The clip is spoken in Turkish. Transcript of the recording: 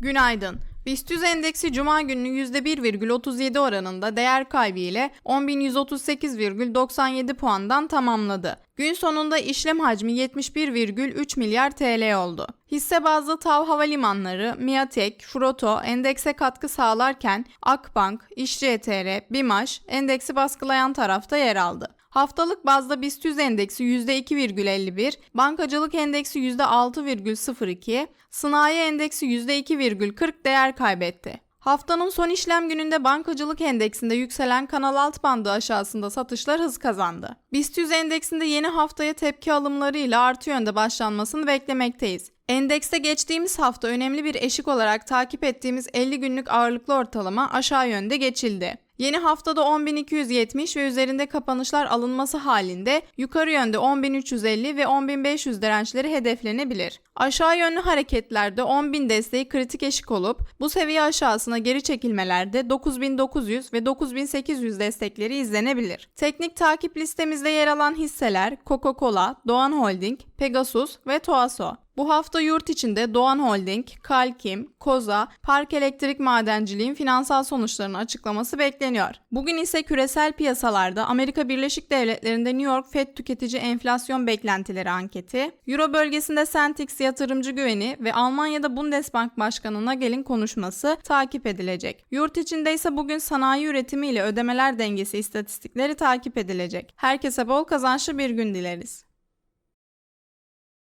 Günaydın. BIST 100 endeksi Cuma günü %1,37 oranında değer kaybı ile 10.138,97 puandan tamamladı. Gün sonunda işlem hacmi 71,3 milyar TL oldu. Hisse bazlı TAV Havalimanları, Miatek, Froto endekse katkı sağlarken Akbank, İşçi ETR, BİMAŞ endeksi baskılayan tarafta yer aldı. Haftalık bazda BIST 100 endeksi %2,51, bankacılık endeksi %6,02, sanayi endeksi %2,40 değer kaybetti. Haftanın son işlem gününde bankacılık endeksinde yükselen kanal alt bandı aşağısında satışlar hız kazandı. BIST 100 endeksinde yeni haftaya tepki alımlarıyla artı yönde başlanmasını beklemekteyiz. Endekste geçtiğimiz hafta önemli bir eşik olarak takip ettiğimiz 50 günlük ağırlıklı ortalama aşağı yönde geçildi. Yeni haftada 10.270 ve üzerinde kapanışlar alınması halinde yukarı yönde 10.350 ve 10.500 dirençleri hedeflenebilir. Aşağı yönlü hareketlerde 10.000 desteği kritik eşik olup bu seviye aşağısına geri çekilmelerde 9.900 ve 9.800 destekleri izlenebilir. Teknik takip listemizde yer alan hisseler Coca-Cola, Doğan Holding, Pegasus ve Toaso. Bu hafta yurt içinde Doğan Holding, Kalkim, Koza, Park Elektrik Madenciliğin finansal sonuçlarını açıklaması bekleniyor. Bugün ise küresel piyasalarda Amerika Birleşik Devletleri'nde New York Fed tüketici enflasyon beklentileri anketi, Euro bölgesinde Sentix yatırımcı güveni ve Almanya'da Bundesbank Başkanı Nagel'in konuşması takip edilecek. Yurt içinde ise bugün sanayi üretimi ile ödemeler dengesi istatistikleri takip edilecek. Herkese bol kazançlı bir gün dileriz.